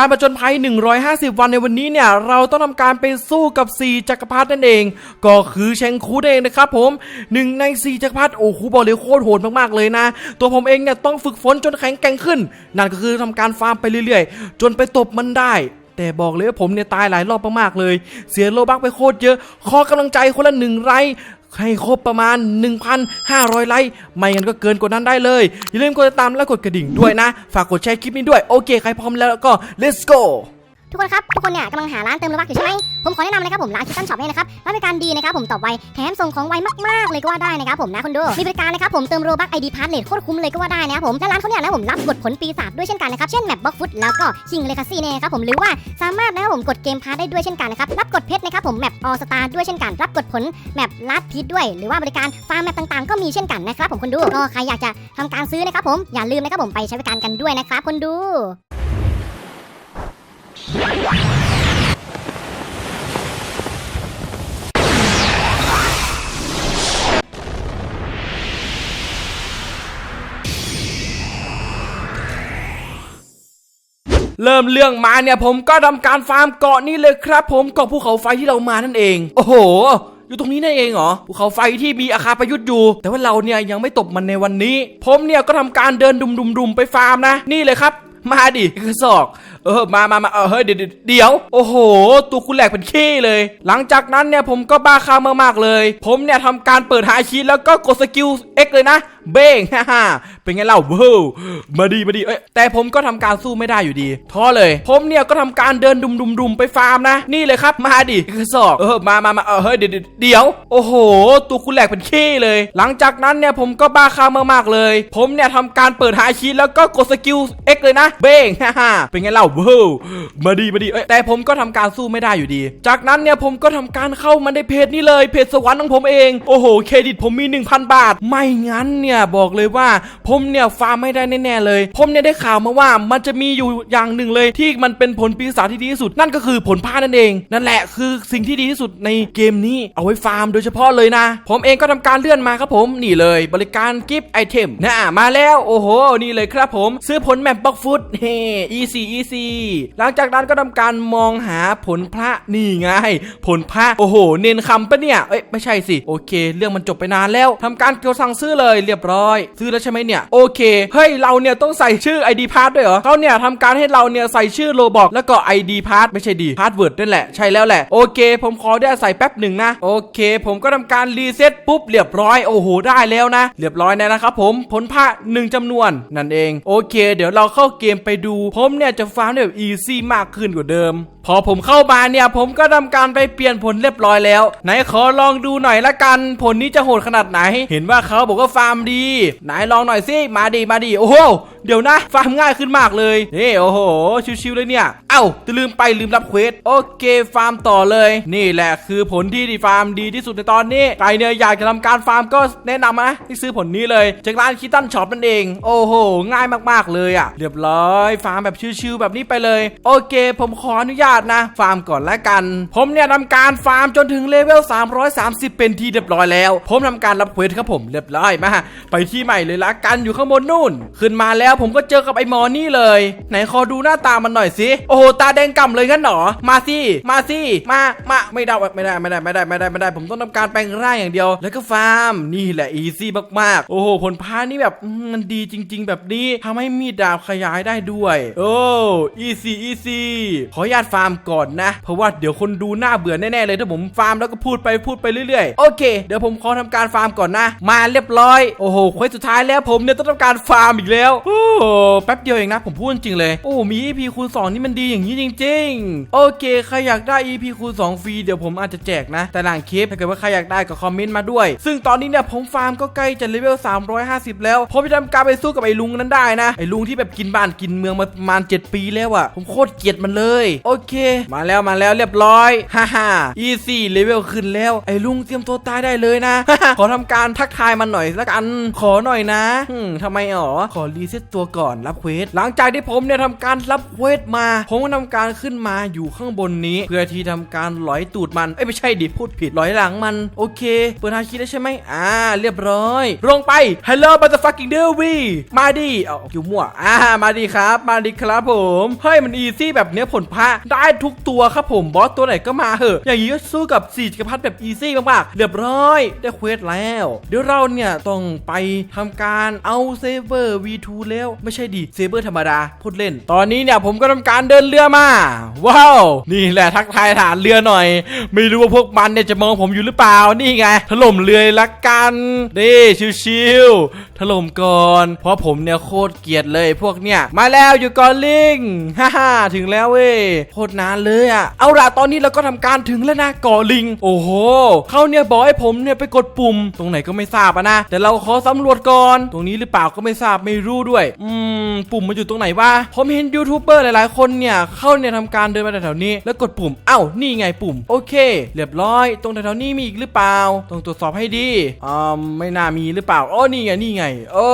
การประจนภัย 150 วันในวันนี้เนี่ยเราต้องทำการไปสู้กับ 4 จักรพรรดินั่นเอง ก็คือเชงคูเองนะครับผมหนึ่งใน 4 จักรพรรดิโอ้โหบอกเลยโคตรโหดมากๆเลยนะ ตัวผมเองเนี่ยต้องฝึกฝนจนแข็งแกร่งขึ้น นั่นก็คือทำการฟาร์มไปเรื่อยๆ จนไปตบมันได้แต่บอกเลยว่าผมเนี่ยตายหลายรอบมากๆเลย เสียโลบักไปโคตรเยอะ ขอกำลังใจคนละหนึ่งไลค์ ให้ครบประมาณ 1,500 ไลค์ ไม่งั้นก็เกินกว่านั้นได้เลย อย่าลืมกดติดตามและกดกระดิ่งด้วยนะ ฝากกดแชร์คลิปนี้ด้วย โอเค ใครพร้อมแล้วก็ let's go ทุกคนครับทุกคนเนี่ยกำลังหาร้านเติมโลบักอยู่ใช่ไหมผมขอแนะนำเลยครับผมร้านคิตตันช็อปเนี่ยนะครับร้านบริการดีนะครับผมตอบไวแถมส่งของไวมากๆเลยก็ว่าได้นะครับผมนะคุณดูมีบริการนะครับผมเติมโลบักไอดีพาร์ทเลทโคตรคุ้มเลยก็ว่าได้นะครับผมและร้านเขาเนี่ยนะผมรับกดผลปีศาจด้วยเช่นกันนะครับเช่นแมปบล็อกฟุตแล้วก็คิงเลคาซี่เนี่ยครับผมหรือว่าสามารถนะครับผมกดเกมพาร์ทได้ด้วยเช่นกันนะครับรับกดเพชรนะครับผมแมปออสตาด้วยเช่นกัน รับกดผลแมปลัดพีทด้วย หรือว่าบริการฟาร์มแมปต่างๆ ก็มีเช่นกันนะครับผมคนดูก็ใครอยากจะทำการซื้อนะครับผมอย่าลืมนะครับผมไปใช้บริการกันด้วยนะครับคนดู เริ่มเรื่องมาเนี่ยผมก็ทำการฟาร์มเกาะนี้เลยครับ ผมเกาะภูเขาไฟที่เรามานั่นเอง โอ้โห อยู่ตรงนี้นั่นเองเหรอภูเขาไฟที่มีอาคารประยุทธ์อยู่ แต่ว่าเราเนี่ยยังไม่ตบมันในวันนี้ ผมเนี่ยก็ทำการเดินดุมๆๆไปฟาร์มนะ นี่เลยครับ มาดิกระสอกเออมามามาเออเฮ้ยเดี๋ยวเดี๋ยว โอ้โห ตัวคุณแหลกเป็นขี้เลย หลังจากนั้นเนี่ยผมก็บ้าคลั่งมากๆเลย ผมเนี่ยทำการเปิดหาชีตแล้วก็กดสกิล X เลยนะ เบ้งฮ่าฮ่าเป็นไงเล่าเว้มาดีมาดีเอ้ยแต่ผมก็ทำการสู้ไม่ได้อยู่ดีท้อเลย ผมเนี่ยก็ทำการเดินดุมดุมดุมไปฟาร์มนะ นี่เลยครับมาดิกระสอกเออมามามาเออเฮ้ยเดี๋ยวเดี๋ยว โอ้โห ตัวคุณแหลกเป็นขี้เลย หลังจากนั้นเนี่ยผมก็บ้าคลั่งมากๆเลย ผมเนี่ยทำการเปิดหาชีตแล้วก็กดสกิล X เลยนะ เบ้งฮ่าฮ่าเป็นไงเล่าว้วมาดีมาดีเอ้ยแต่ผมก็ทำการสู้ไม่ได้อยู่ดี จากนั้นเนี่ยผมก็ทำการเข้ามาในเพจนี้เลยเพจสวรรค์ของผมเอง โอ้โหเครดิตผมมี 1,000 บาท ไม่งั้นเนี่ยบอกเลยว่าผมเนี่ยฟาร์มไม่ได้แน่ๆเลย ผมเนี่ยได้ข่าวมาว่ามันจะมีอยู่อย่างหนึ่งเลย ที่มันเป็นผลปีศาจที่ดีที่สุด นั่นก็คือผลผ้านั่นเอง นั่นแหละคือสิ่งที่ดีที่สุดในเกมนี้เอาไว้ฟาร์มโดยเฉพาะเลยนะ ผมเองก็ทำการเลื่อนมาครับผมนี่เลย บริการกิฟต์ไอเทมนะมาแล้วโอ้โห นี่เลยครับผม ซื้อผลแมปบล็อกฟุตเฮ้ easy easy หลังจากนั้นก็ทำการมองหาผลพระนี่ไง ผลพระโอ้โห เน้นคำปะเนี่ย เอ้ยไม่ใช่สิ โอเค เรื่องมันจบไปนานแล้วทำการกดสั่งซื้อเลยเรียบร้อย ซื้อแล้วใช่ไหมเนี่ย โอเค เฮ้ย เราเนี่ยต้องใส่ชื่อ ID p a s s ด้วยเหรอเขาเนี่ยทำการให้เราเนี่ยใส่ชื่อโลบอกแล้วก็ ID p a s s ไม่ใช่ดีพาสเวิร์ดนั่นแหละ ใช่แล้วแหละ โอเค ผมขอได้ใส่แป๊บหนึ่งนะ โอเค ผมก็ทำการรีเซ็ตปุ๊บเรียบร้อย โอ้โห ได้แล้วนะ เรียบร้อยแล้วนะครับผม ผลพระหนึ่งจำนวนนั่นเอง โอเค เดี๋ยวเราเข้าเกมไปดู ผมเนี่ยจะฟาร์มได้แบบอีซี่มากขึ้นกว่าเดิม พอผมเข้ามาเนี่ยผมก็ทำการไปเปลี่ยนผลเรียบร้อยแล้ว ไหนขอลองดูหน่อยละกัน ผลนี้จะโหดขนาดไหน เห็นว่าเขาบอกว่าฟาร์มดี ไหนลองหน่อยสิมาดีมาดีโอ้โหเดี๋ยวนะฟาร์มง่ายขึ้นมากเลยนี่โอ้โห ชิวๆเลยเนี่ย เอ้าจะลืมไปลืมรับเควสโอเคฟาร์มต่อเลย นี่แหละคือผลที่ดีฟาร์มดีที่สุดในตอนนี้ใครเนี่ยอยากจะทำการฟาร์มก็แนะนำนะที่ซื้อผลนี้เลยจากร้านคิตตันช็อปนั่นเอง โอ้โห ง่ายมากๆเลยอะเรียบร้อยฟาร์มแบบชิวๆแบบนี้ไปเลย โอเค ผมขออนุญาตนะ ฟาร์มก่อนละกัน ผมเนี่ยทำการฟาร์มจนถึงเลเวล 330 เป็นที่เรียบร้อยแล้ว ผมทำการรับเควสครับผมเรียบร้อยมาไปที่ใหม่เลยละกันอยู่ข้างบนนู่น ขึ้นมาแล้วผมก็เจอกับไอ้หมอนี่เลย ไหนขอดูหน้าตามันหน่อยสิโอ้โหตาแดงก่ำเลยงั้นหรอมาสิมาสิมามาไม่ได้ไม่ได้ไม่ได้ไม่ได้ไม่ได้ไม่ได้ ผมต้องทำการแปลงร่างอย่างเดียว แล้วก็ฟาร์มนี่แหละอีซี่มากๆ โอ้โหผลพานี่แบบมันดีจริง ๆ แบบนี้ทำให้มีดดาบขยายได้ด้วย โอ้อีซี่อีซี่ขออนุญาตฟาร์มก่อนนะ เพราะว่าเดี๋ยวคนดูหน้าเบื่อแน่ๆเลยถ้าผมฟาร์มแล้วก็พูดไปพูดไปเรื่อยๆ โอเค เดี๋ยวผมขอทำการฟาร์มก่อนนะ มาเรียบร้อย โอ้โหเควสสุดท้ายแล้วผมเนี่ยต้องทำการฟาร์มอีกแล้ว โอ้โหแป๊บเดียวเองนะ ผมพูดจริงเลย โอ้ มี EP คูณ 2 นี่มันดีอย่างนี้จริง ๆ โอเค ใครอยากได้ EP คูณ 2 ฟรี เดี๋ยวผมอาจจะแจกนะ แต่หลังคลิปถ้าเกิดว่าใครอยากได้ก็คอมเมนต์มาด้วย ซึ่งตอนนี้เนี่ยผมฟาร์มก็ใกล้จะเลเวล 350 แล้ว ผมจะทำการไปสู้กับไอ้ลุงนั้นได้นะ ไอ้ลุงที่แบบกินบ้านกินเมืองมาประมาณ 7 ปีแล้วอะ่ะผมโคตรเกลียดมันเลย โอเคมาแล้วมาแล้วเรียบร้อยฮ่าฮ่า easy level ขึ้นแล้วไอ้ลุงเตรียมตัวตายได้เลยนะ ขอทำการทักทายมันหน่อยละกัน ขอหน่อยนะอืมทำไมอ๋อขอรีเซ็ตตัวก่อนรับเควสหลังจากที่ผมเนี่ยทำการรับเควสมา ผมก็ทำการขึ้นมาอยู่ข้างบนนี้ เพื่อที่ทำการลอยตูดมันเอ้ยไม่ใช่ดิพูดผิดลอยหลังมัน โอเค เปิดฮาคิได้ใช่ไหมอ่า เรียบร้อย ลงไป Hello motherfucking d e v i มาดิเอาอยู่มั่วอ่ามาดิครับ มาดิครับผมเฮ้ยมันอีซี่แบบเนี้ยผลพระได้ได้ทุกตัวครับผมบอสตัวไหนก็มาเหอะ อย่างนี้ก็สู้กับสี่จักรพรรดิแบบอีซี่มากๆเรียบร้อย ได้เควสแล้ว เดี๋ยวเราเนี่ยต้องไปทำการเอาเซเบอร์ V2 แล้ว ไม่ใช่ดิเซเบอร์ธรรมดาพูดเล่น ตอนนี้เนี่ยผมก็ทำการเดินเรือมา ว้าว นี่แหละทักทายฐานเรือหน่อย ไม่รู้ว่าพวกมันเนี่ยจะมองผมอยู่หรือเปล่านี่ไงถล่มเรือละกันนี่ชิวๆถล่มก่อน เพราะผมเนี่ยโคตรเกลียดเลยพวกเนี่ยมาแล้วอยู่ก่อนลิงฮ่าฮ่าถึงแล้วเว้ยโคตรนานเลยอะเอาล่ะตอนนี้เราก็ทำการถึงแล้วนะเกาะลิง โอ้โหเขาเนี่ยบอกให้ผมเนี่ยไปกดปุ่ม ตรงไหนก็ไม่ทราบอะนะแต่เราขอสำรวจก่อน ตรงนี้หรือเปล่าก็ไม่ทราบไม่รู้ด้วย อืม ปุ่มมันอยู่ตรงไหนวะผมเห็นยูทูบเบอร์หลายๆ คนเนี่ยเข้าเนี่ยทำการเดินมาแถวๆนี้ แล้วกดปุ่มเอ้านี่ไงปุ่ม โอเค เรียบร้อย ตรงแถวๆนี้มีอีกหรือเปล่าต้องตรวจสอบให้ดีอ่าไม่น่ามีหรือเปล่าอ๋อนี่ไงนี่ไง โอ้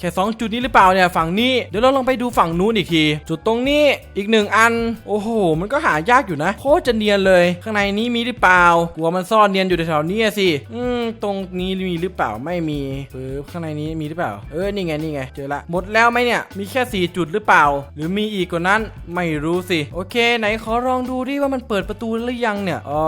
แค่สองจุดนี้หรือเปล่าเนี่ยฝั่งนี้เดี๋ยวเราลองไปดูฝั่งนู้นอีกที จุดตรงนี้อีกหนึ่งอัน โอ้โหมันก็หายากอยู่นะโคตรจะเนียนเลย ข้างในนี้มีหรือเปล่ากลัวมันซ่อนเนียนอยู่แถวๆนี้สิ อืมตรงนี้มีหรือเปล่าไม่มีปึ๊บข้างในนี้มีหรือเปล่า เออนี่ไงนี่ไงเจอละหมดแล้วไหมเนี่ยมีแค่ 4 จุดหรือเปล่า หรือมีอีกกว่านั้นไม่รู้สิ โอเค ไหนขอลองดูดิว่ามันเปิดประตูหรือยังเนี่ยอื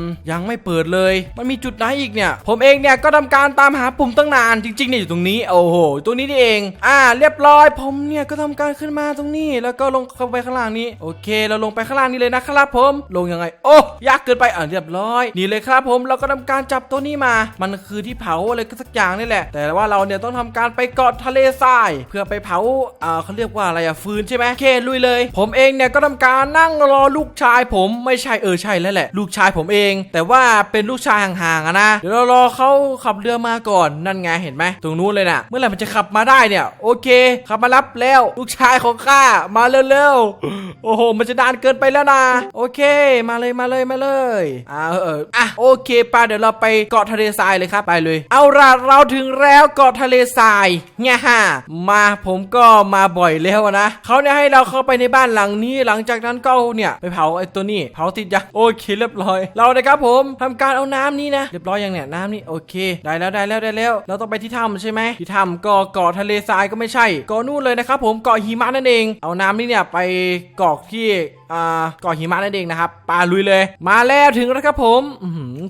มยังไม่เปิดเลย มันมีจุดไหนอีกเนี่ย ผมเองเนี่ยก็ทำการตามหาปุ่มตั้งนานจริงๆเนี่ยอยู่ตรงนี้โอ้โหตรงนี้นี่เอง อ่า เรียบร้อย ผมเนี่ยก็ทำการขึ้นมาตรงนี้ แล้วก็ลงเข้าไปข้างล่างนี้ โอเคเราลงงไปข้างล่างนี้เลยนะครับผม ลงยังไง โอ้ยากเกินไปอ่าเรียบร้อย นี่เลยครับผมเราก็ทำการจับตัวนี้มา มันคือที่เผาอะไรก็สักอย่างนี่แหละ แต่ว่าเราเนี่ยต้องทำการไปเกาะทะเลทราย เพื่อไปเผาอ่าเขาเรียกว่าอะไรอะฟืนใช่ไหมเคลุยเลย ผมเองเนี่ยก็ทำการนั่งรอลูกชายผมไม่ใช่เออใช่แล้วแหละ ลูกชายผมเอง แต่ว่าเป็นลูกชายห่างๆอะนะเดี๋ยวเรารอเขาขับเรือมาก่อนนั่นไงเห็นไหมตรงนู้นเลยน่ะเมื่อไหร่มันจะขับมาได้เนี่ย โอเคขับมารับแล้ว ลูกชายของข้ามาเร็วๆโอ้โหมันจะนานเกินไปแล้วนะโอเค มาเลยมาเลยมาเลยอ่าเอออะโอเคป่ะเดี๋ยวเราไปเกาะทะเลทรายเลยครับไปเลย เอาล่ะเราถึงแล้วเกาะทะเลทรายเนี่ยฮะมาผมก็มาบ่อยแล้วนะเขาเนี่ยให้เราเข้าไปในบ้านหลังนี้ หลังจากนั้นก็เนี่ยไปเผาไอ้ตัวนี้เผาติดยังโอเคเรียบร้อย เรานะครับผมทำการเอาน้ำนี้นะเรียบร้อยยังเนี่ยน้ำนี่โอเค ได้แล้วได้แล้วได้แล้ว เราต้องไปที่ถ้ำใช่ไหมที่ถ้ำก็เกาะทะเลทรายก็ไม่ใช่เกาะนู่นเลยนะครับผมเกาะหิมะนั่นเอง เอาน้ำนี่เนี่ยไปกรอกที่กาะหิมะนั่นเองนะครับปาลุยเลย มาแล้วถึงแล้วครับผม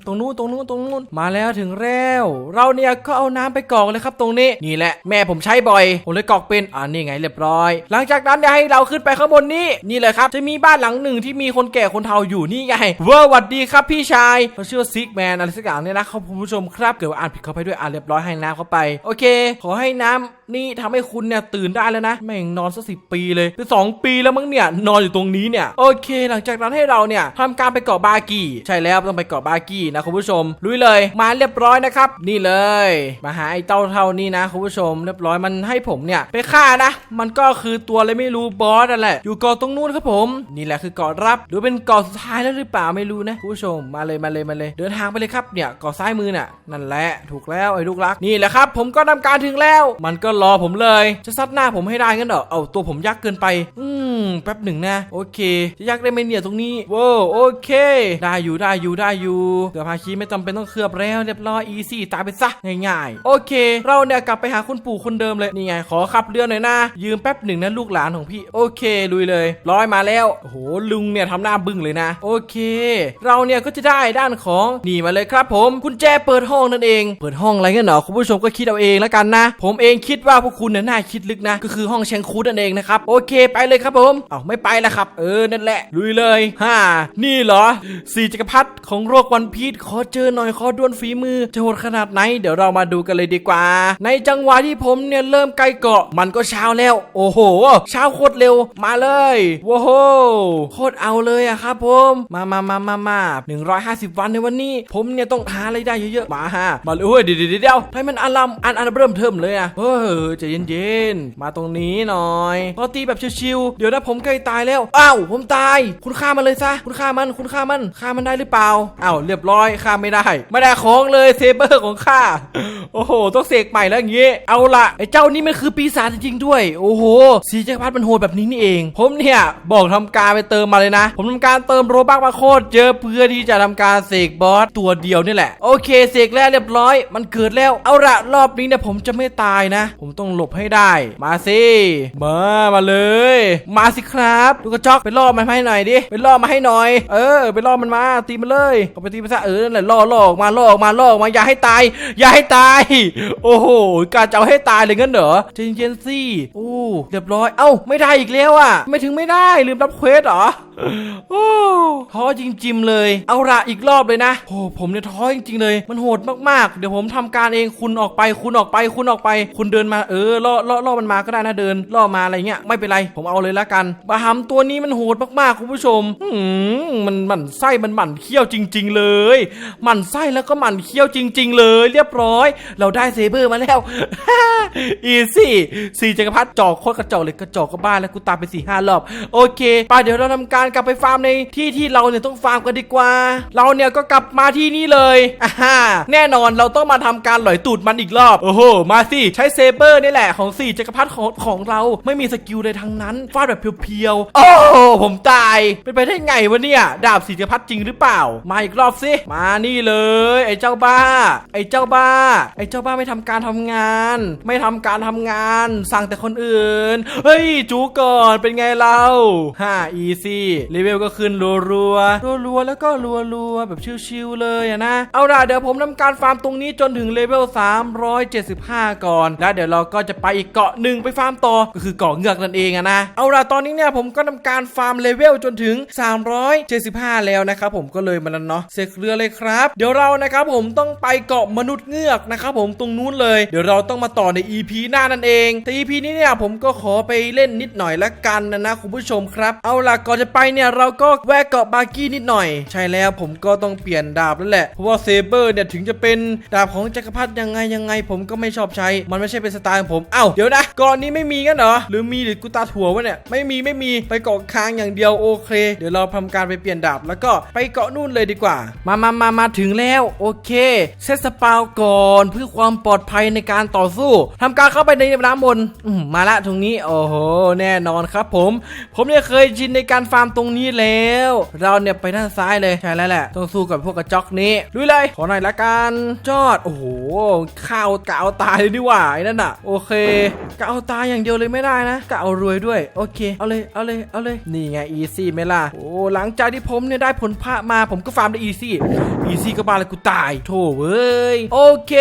ตรงนู้นตรงนู้นตรงนู้นมาแล้วถึงแล้ว เราเนี่ยก็เอาน้ำไปกรอกเลยครับตรงนี้นี่แหละแม่ผมใช้บ่อยผมเลยกรอกเป็นอ่านี่ไงเรียบร้อย หลังจากนั้นเนี่ยให้เราขึ้นไปข้างบนนี้นี่เลยครับจะมีบ้านหลังหนึ่งที่มีคนแก่คนเฒ่าอยู่นี่ไงเวอร์หวัดดีครับพี่ชายเขาชื่อซิกแมนอะไรสักอย่างเนี่ยนะครับคุณผู้ชมครับเกิดว่าอ่านผิดเข้าไปด้วยอ่านเรียบร้อยให้น้ำเข้าไป โอเค ขอให้น้ำ นี่ทำให้คุณเนี่ยตื่นได้แล้วนะแม่งนอนสักสิปีเลยเป็นสองปีแล้วมั้งเนี่ยนอนอยู่ตรงนี้เนี่ยโอเค หลังจากนั้นให้เราเนี่ยทำการไปเกาะบากีใช่แล้วต้องไปเกาะบากีนะคุณผู้ชมลุยเลยมาเรียบร้อยนะครับ นี่เลย มาหาไอ้เต้าเท่านี่นะคุณผู้ชม เรียบร้อยมันให้ผมเนี่ยไปฆ่านะ มันก็คือตัวอะไรไม่รู้บอสนั่นแหละ อยู่เกาะตรงนู้นครับผม นี่แหละคือเกาะรับหรือเป็นเกาะสุดท้ายแล้วหรือเปล่าไม่รู้นะคุณผู้ชมมาเลยมาเลยมาเลย เดินทางไปเลยครับเนี่ยเกาะซ้ายมือน่ะนั่นแหละถูกแล้วไอ้ลูกรัก นี่แหละครับ ผมก็ทำการถึงแล้ว มันก็รอผมเลย จะซัดหน้าผมให้ได้งั้นเหรอ เอาตัวผมยักษ์เกินไป อืมแป๊บหนึ่งนะ โอเค จะยักษ์ได้ไหมเนี่ยตรงนี้ว้าวโอเค ได้อยู่ได้อยู่ได้อยู่เกือบพาคีไม่จำเป็นต้องเคลือบแล้วเรียบร้อยอีซี่ตายไปซะง่ายๆ โอเค เราเนี่ยกลับไปหาคุณปู่คนเดิมเลยนี่ไงขอขับเรือหน่อยนะ ยืมแป๊บหนึ่งนะลูกหลานของพี่ โอเคลุยเลย ร้อยมาแล้วโอ้โหลุงเนี่ยทำหน้าบึ้งเลยนะ โอเค เราเนี่ยก็จะได้ด้านของนี่มาเลยครับผมกุญแจเปิดห้องนั่นเอง เปิดห้องอะไรเงี้ยเหรอคุณผู้ชมก็คิดเอาเองแล้วกันนะ ผมเองคิดว่าพวกคุณเนี่ยน่าคิดลึกนะ ก็คือห้องแชงคูดนั่นเองนะครับโอเคไปเลยครับผมเอาไม่ไปแล้วครับ เออนั่นแหละลุยเลยฮ่านี่เหรอสี่จักรพรรดิของโรควันพีชขอเจอหน่อยขอด้วลฝีมือจะโหดขนาดไหนเดี๋ยวเรามาดูกันเลยดีกว่า ในจังหวะที่ผมเนี่ยเริ่มใกล้เกาะมันก็เช้าแล้ว โอ้โหเช้าโคตรเร็วมาเลยว้าวโคตรเอาเลยอะครับผมมามามามามา150วันในวันนี้ ผมเนี่ยต้องหาอะไรได้เยอะๆมาฮะมาเลยเดี๋ยวเดี๋ยวเดี๋ยวให้มันอารัมอันอันเริ่มเทิมเลยอะเฮ้ยอใจเย็นๆ มาตรงนี้หน่อยพอตีแบบชิวๆ เดี๋ยวนะผมใกล้ตายแล้ว อ้าว ผมตาย คุณฆ่ามันเลยซะ คุณฆ่ามัน คุณฆ่ามัน ฆ่ามันได้หรือเปล่า อ้าว เรียบร้อย ฆ่าไม่ได้ ไม่ได้ของเลยเซเบอร์ของข้า โอ้โห ต้องเสกใหม่แล้วอย่างงี้ เอาละไอ้เจ้านี่มันคือปีศาจจริงๆด้วย โอ้โห สีจักรพรรดิมันโหดแบบนี้นี่เอง ผมเนี่ยบอกทำการไปเติมมาเลยนะ ผมทำการเติมโรบักมาโคตรเยอะเพื่อที่จะทำการเสกบอสตัวเดียวนี่แหละ โอเค เสกแล้วเรียบร้อย มันเกิดแล้ว เอาละรอบนี้เนี่ยผมจะไม่ตายนะ ผมต้องหลบให้ได้ มาสิมามาเลย มาสิครับลูกกระจอกไปล่อมันมาให้หน่อยดิไปล่อมาให้หน่อย เออ ไปล่อมันมาตีมันเลยเอาไปตีมันซะเออนั่นแหละล่อล่อออกมาล่อออกมาล่อออกมาอย่าให้ตาย อย่าให้ตาย โอ้โหกาจะเอาให้ตายเลยงั้นเหรอใจเย็นๆสิโอ้เรียบร้อยเอ้าไม่ได้อีกแล้วอะ ไม่ถึงไม่ได้ลืมรับเควสเหรอโอ้ท้อจริงๆเลย เอาละอีกรอบเลยนะโอ้ผมเนี่ยท้อจริงๆเลย มันโหดมากๆ เดี๋ยวผมทำการเองคุณออกไป คุณออกไป คุณออกไป คุณเดินมาเออล่อล่อล่อมันมาก็ได้นะเดินล่อมาอะไรเงี้ยไม่เป็นไรผมเอาเลยละกันบาฮัมตัวนี้มันโหดมากๆคุณผู้ชมมันหมั่นไส้มันหมั่นเคี้ยวจริง ๆ เลยหมั่นไส้แล้วก็หมั่นเคี้ยวจริง ๆ เลย เรียบร้อย เราได้เซเบอร์มาแล้วอีซี่สี่จักรพรรดิจอกโคตรกระจอกเลยกระจอกก็บ้าแล้วกูตามไปสี่ห้ารอบโอเคไปเดี๋ยวเราทำการกลับไปฟาร์มในที่ที่เราเนี่ยต้องฟาร์มกันดีกว่า เราเนี่ยก็กลับมาที่นี่เลยอ่าแน่นอนเราต้องมาทำการหลอยตูดมันอีกรอบโอ้โหมาสิใช้เซเบอร์นี่แหละของสี่จักรพรรดิของของเราไม่มีสกิลเลยทั้งนั้นฟาดแบบเพียวๆ โอ้ผมตายเป็นไปได้ไงวะเนี่ยดาบสี่จักรพรรดิจริงหรือเปล่า มาอีกรอบสิมานี่เลย ไอ้เจ้าบ้า ไอ้เจ้าบ้า ไอ้เจ้าบ้าไม่ทำการทำงาน ไม่ทำการทำงาน สั่งแต่คนอื่น เฮ้ยจูก่อนเป็นไงเราฮ่าอีซี่เลเวลก็ขึ้นรัวรัวรัวๆแล้วก็รัวรัวๆแบบชิวๆเลยนะ เอาล่ะเดี๋ยวผมทำการฟาร์มตรงนี้จนถึงเลเวล375 ก่อน แล้วเดี๋ยวเราก็จะไปอีกเกาะหนึ่งไปฟาร์มต่อก็คือเกาะเงือกนั่นเองอะนะเอาล่ะตอนนี้เนี่ยผมก็ทำการฟาร์มเลเวลจนถึง 375 แล้วนะครับผมก็เลยมาแล้วเนาะเสกเรือเลยครับ เดี๋ยวเรานะครับผมต้องไปเกาะมนุษย์เงือกนะครับผมตรงนู้นเลยเดี๋ยวเราต้องมาต่อใน EP หน้านั่นเองแต่ EP นี้เนี่ยผมก็ขอไปเล่นนิดหน่อยละกันนะนะคุณผู้ชมครับ เอาล่ะก่อนจะไปเนี่ยเราก็แวะเกาะบาร์กี้นิดหน่อย ใช่แล้วผมก็ต้องเปลี่ยนดาบแล้วแหละเพราะว่าเซเบอร์เนี่ยถึงจะเป็นดาบของจักรพรรดิยังไงยังไง ผมก็ไม่ชอบใช้มันไม่ใช่เป็นสไตล์ของผม เอ้า เดี๋ยวนะกาะนี้ไม่มีงั้นเหรอ หรือมีหรือกูตาถั่ววะเนี่ย ไม่มีไม่มีไปเกาะค้างอย่างเดียวโอเค เดี๋ยวเราทำการไปเปลี่ยนดาบแล้วก็ไปเกาะนู่นเลยดีกว่า มามามามาถึงแล้วโอเคเซตสปาวก่อนเพื่อความปลอดภัยในการต่อสู้ทำการเข้าไปในน้ำมนมมาละตรงนี้โอ้โหแน่นอนครับผม ผมเนี่ยเคยชินในการฟาร์มตรงนี้แล้ว เราเนี่ยไปด้านซ้ายเลยใช่แล้วแหละต้องสู้กับพวกกระจอกนี้ลุยเลยขอหน่อยละกันจอดโอ้โหข้าวกะเอาตายเลยดีกว่าไอ้นั่นอะโอเคกะเอาตายอย่างเดียวเลยไม่ได้นะกะเอารวยด้วย โอเค เอาเลย เอาเลย เอาเลย นี่ไงอีซี่ไหมล่ะ โอ้ หลังจากที่ผมเนี่ยได้ผลพระมา ผมก็ฟาร์มได้อีซี่ อีซี่ก็บาเลยกูตาย โถเว้ย โอเค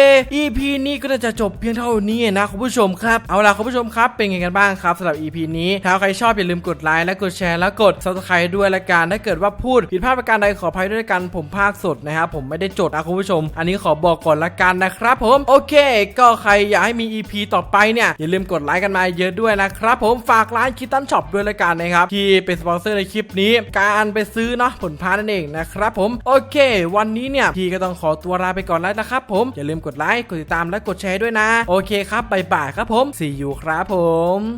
EP นี้ก็น่าจะจบเพียงเท่านี้นะคุณผู้ชมครับ เอาล่ะคุณผู้ชมครับเป็นไงกันบ้างครับสำหรับ EP นี้ ถ้าใครชอบอย่าลืมกดไลค์และกดแชร์และกด subscribe ด้วยละกัน ถ้าเกิดว่าพูดผิดพลาดประการใดขออภัยด้วยละกันผมภาคสดนะครับผมไม่ได้จดนะคุณผู้ชม อันนี้ขอบอกก่อนละกันนะครับผมโอเค ก็ใครอยากให้มี EP ต่อไปเนี่ยอย่าลืมกดไลค์กันมาเยอะด้วยนะครับผมฝากร้านคิตตันช็อปด้วยละกันนะครับที่เป็นสปอนเซอร์ในคลิปนี้ การไปซื้อเนาะผลพานั่นเองนะครับผมโอเค วันนี้เนี่ยพี่ก็ต้องขอตัวลาไปก่อนแล้วนะครับผม อย่าลืมกดไลค์ กดติดตามและกดแชร์ด้วยนะ โอเคครับบายบายครับผม see you ครับผม